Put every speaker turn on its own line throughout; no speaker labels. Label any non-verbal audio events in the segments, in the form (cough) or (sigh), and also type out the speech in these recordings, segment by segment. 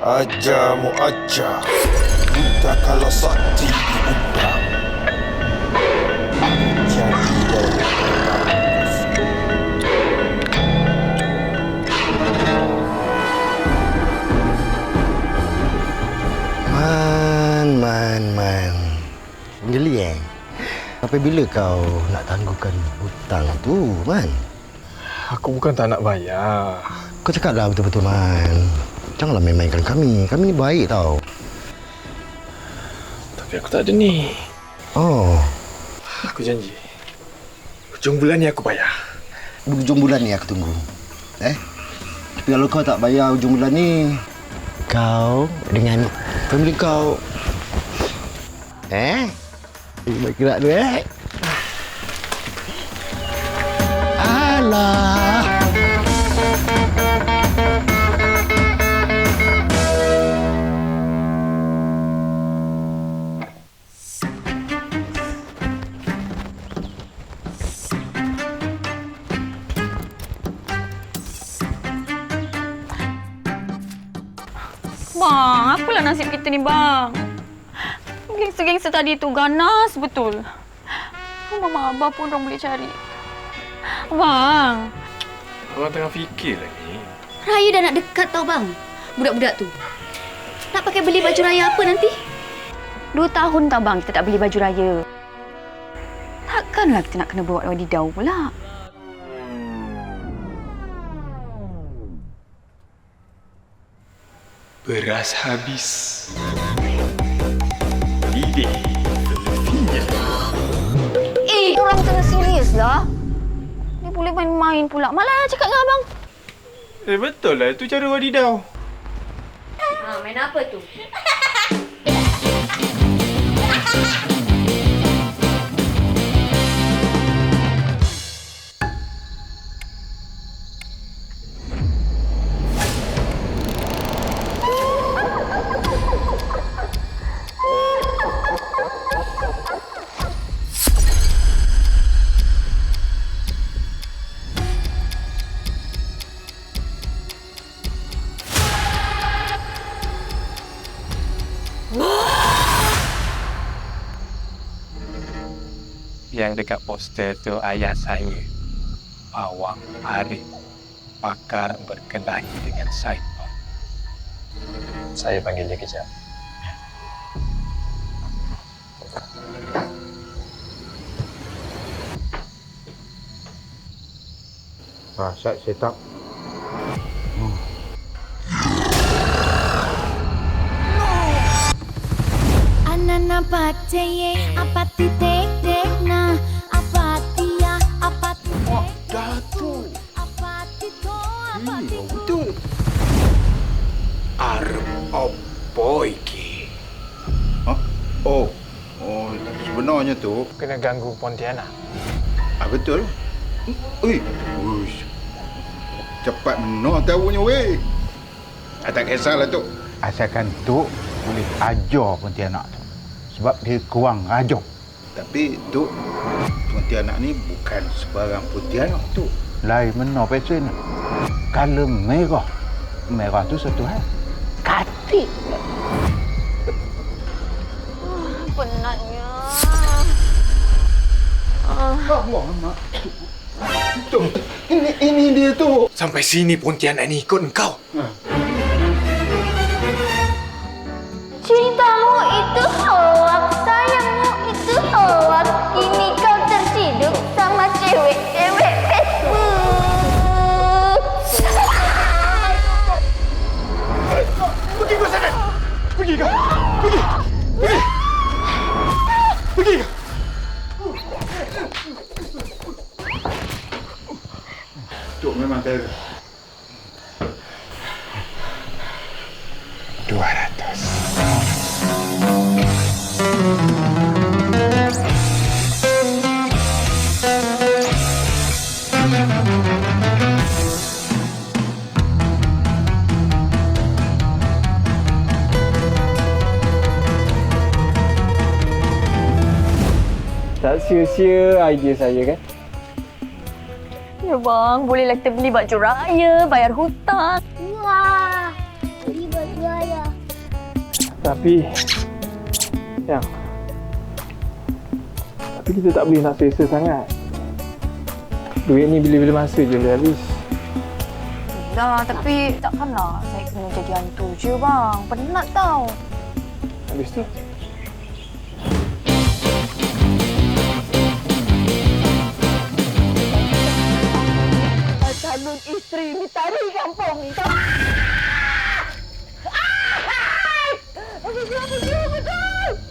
Ajar mu ajar Buta kalau sakti diundang Jadi dari
Man, man, man. Geli eh? Sampai bila kau nak tangguhkan hutang tu, Man?
Aku bukan tak nak bayar.
Kau cakaplah betul-betul, Man. Janganlah main-mainkan kami. Kami ni baik tau.
Tapi aku tak ada ni.
Oh,
Aku janji. Hujung bulan ni aku bayar.
hujung bulan ni aku tunggu. Eh? Tapi kalau kau tak bayar hujung bulan ni, kau dengan family kau... Eh? Baik gerak tu, eh? Alah!
Bang, apalah nasib kita ni, bang? Gangster-gangster tadi tu ganas betul. Mama abah pun orang boleh cari. Bang,
Orang tengah fikir lagi.
Raya dah nak dekat tau bang. Budak-budak tu. Nak pakai beli baju raya apa nanti?
dua tahun tak bang kita tak beli baju raya. Takkanlah kita nak kena bawa wadidau pula.
Beras habis. Lidih. Finya.
Eh, orang kena serius lah. Dia boleh main-main pula. Malah cakap dengan abang.
Eh betul lah. Itu cara wadidau.
Ha, main apa tu?
Yang dekat poster tu ayah saya. Pawang Arif. Pakar berkelahi dengan syaitan. Saya panggil dia kejap.
Ha, saya, saya tak.
Anana paceye
sebenarnya tu,
Kena ganggu Pontianak.
ah betul. Ui. Uish. Cepat menor tahunya weh. Ah, tak kisahlah tu.
Asalkan tu boleh ajar Pontianak tu. Sebab dia kurang ajar.
Tapi tu Pontianak ni bukan sebarang Pontianak tu.
Lain benar pesen. Kalau merah. Merah tu satu hal. Katik.
Allah mak. Tu. Ini ini dia tu.
Sampai sini Pontianak ni ikut engkau.
Cintamu
Dua ratus.
Tak sia-sia idea saya kan?
Ya bang, bolehlah kita beli baju raya, bayar hutang.
Wah baju
ayah.
Tapi yang tapi kita tak boleh nak selesa sangat. Duit ni bila-bila masa je boleh habis.
Dah, tapi takkanlah saya kena jadi hantu je bang. Penat tau.
Habis tu
Calon isteri ni tarik kampung ni. Vuracağım, vuracağım, vuracağım.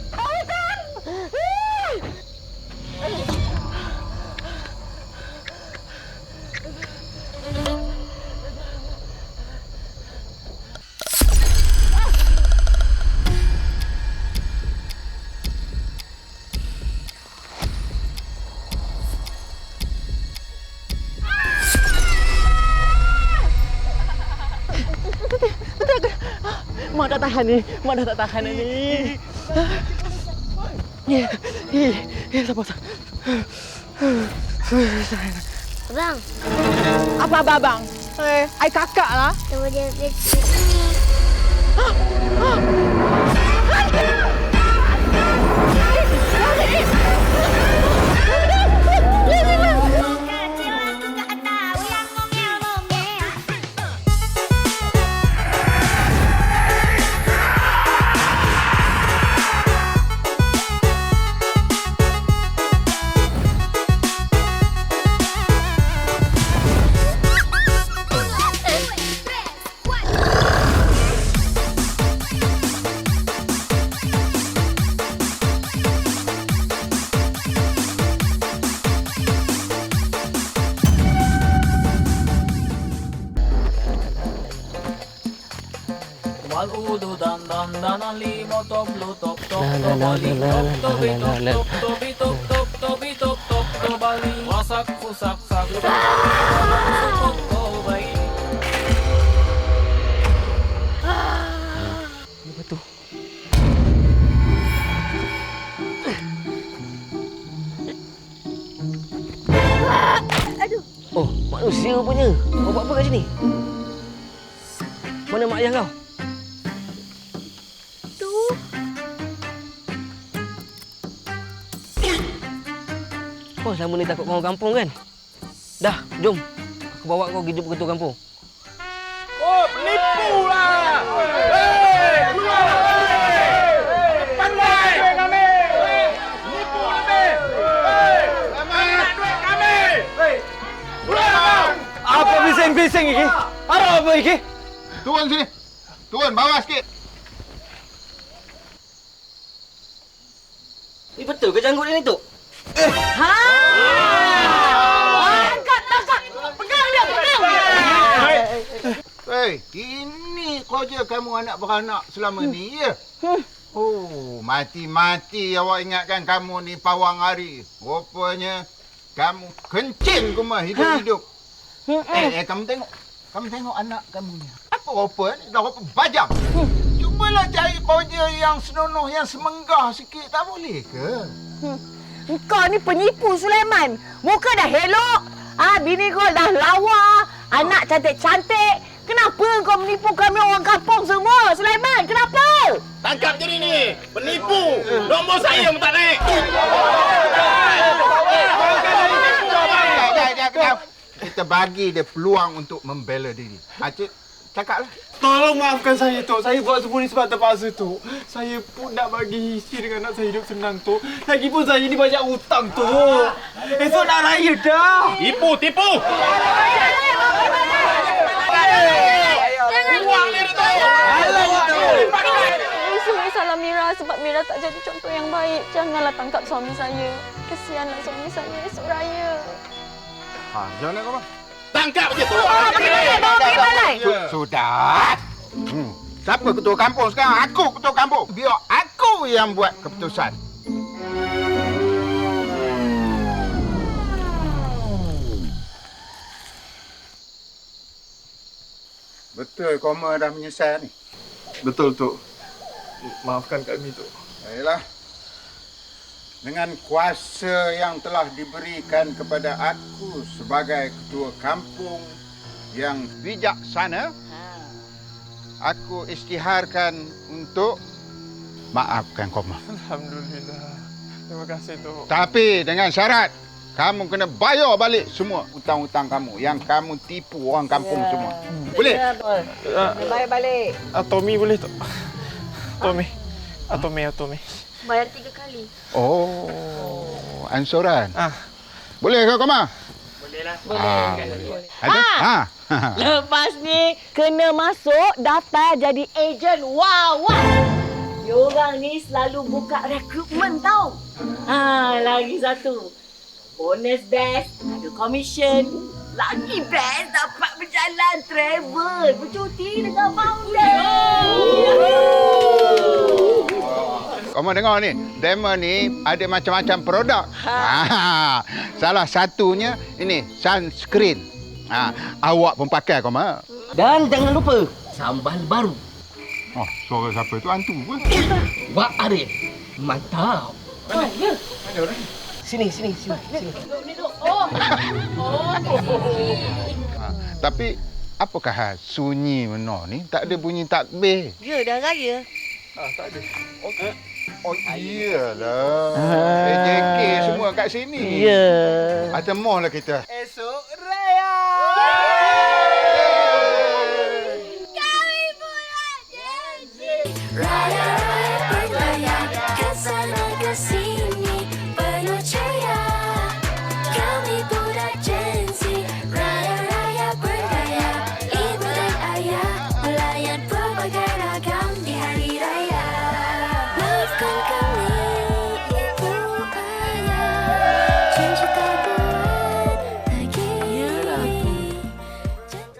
Mak tak tahan ni. Mak dah tak tahan ni. Ya, ya, ya, sabar, sabar.
Abang,
Apa abang abang? Eh, ai kakak lah.
tunggu dia kecil ni.
Tu? Oh, manusia punya. Kau buat apa kat sini? Mana mak ayah kau? Kau selama ni takut orang kampung kan? Dah, jom. Aku bawa kau pergi jumpa ketua kampung.
Oh, penipu lah! Hei, keluar! Pandai! Duit kami! Nipu kami! Hei! Selamat duit kami! Hei! Keluar kau!
apa bising-bising iki? Ada apa iki?
Turun sini. Turun bawah sikit.
Ni betul ke janggut dia ni, Tok?
Hei, ini kerja kamu anak beranak selama ni ya? Oh, mati-mati awak ingatkan kamu ni pawang hari. Rupanya kamu kencing cuma hidup-hidup. Eh, eh, kamu tengok. Kamu tengok anak kamu ni. Apa rupa ni? Dah rupa bajang. Cubalah cari kerja yang senonoh, yang semenggah sikit. Tak boleh ke?
Kau ni penipu, Sulaiman. Muka dah elok. Ah, bini kau dah lawa. Anak cantik-cantik. Kenapa kau menipu kami orang kampung semua, Sulaiman? Kenapa?
Tangkap je ni! Penipu! Nombor saya pun tak naik!
Kita bagi dia peluang untuk membela diri. Cakaplah.
Tolong maafkan saya tu. Saya buat semua ni sebab terpaksa tu. Saya pun nak bagi isteri dengan anak saya hidup senang tu. Lagipun saya ni banyak hutang tu. Esok nak raya dah.
Tipu! Tipu!
Salah Mira sebab Mira tak jadi contoh yang baik. Janganlah tangkap suami saya. Kesianlah suami saya esok raya.
Ha, jangan nak kau.
Tangkap je tu!
Sudah. Hmm. Siapa ketua kampung sekarang? Aku ketua kampung. Biar aku yang buat keputusan. Betul koma dah menyesal ni.
Betul tu. Maafkan kami tu.
Baiklah. Dengan kuasa yang telah diberikan kepada aku sebagai ketua kampung yang bijaksana, aku isytiharkan untuk maafkan Koma.
Alhamdulillah. Terima kasih tu.
Tapi dengan syarat kamu kena bayar balik semua hutang-hutang kamu yang kamu tipu orang kampung semua. Boleh?
Uh,
Bayar balik.
uh, Tommy boleh tak? Tommy. Ah, Tommy, ah, Tommy.
Bayar tiga kali.
Oh, ansuran.
Ah.
Boleh ke Koma?
Boleh lah.
Ah. Ada? Ha. (laughs)
Lepas ni kena masuk daftar jadi ejen wawak. Diorang ni selalu buka rekrutmen tau. Ha, lagi satu. Bonus best, ada komisen. Lagi best dapat berjalan travel, bercuti dengan founder.
Koma dengar ni, demo ni ada macam-macam produk. Ha. Salah satunya ini sunscreen. Ha, awak pun pakai Koma.
Dan jangan lupa sambal baru.
Oh, suara siapa tu hantu ke?
Wak Arif. Mantap. Sini, sini, sini. sini.
Ha, tapi apakah hal sunyi benar ni? Tak ada bunyi takbir.
Ya, dah raya.
Ah, tak ada.
Oh, oh iyalah. AJK semua kat sini.
Ya.
Ada moh lah kita.
Esok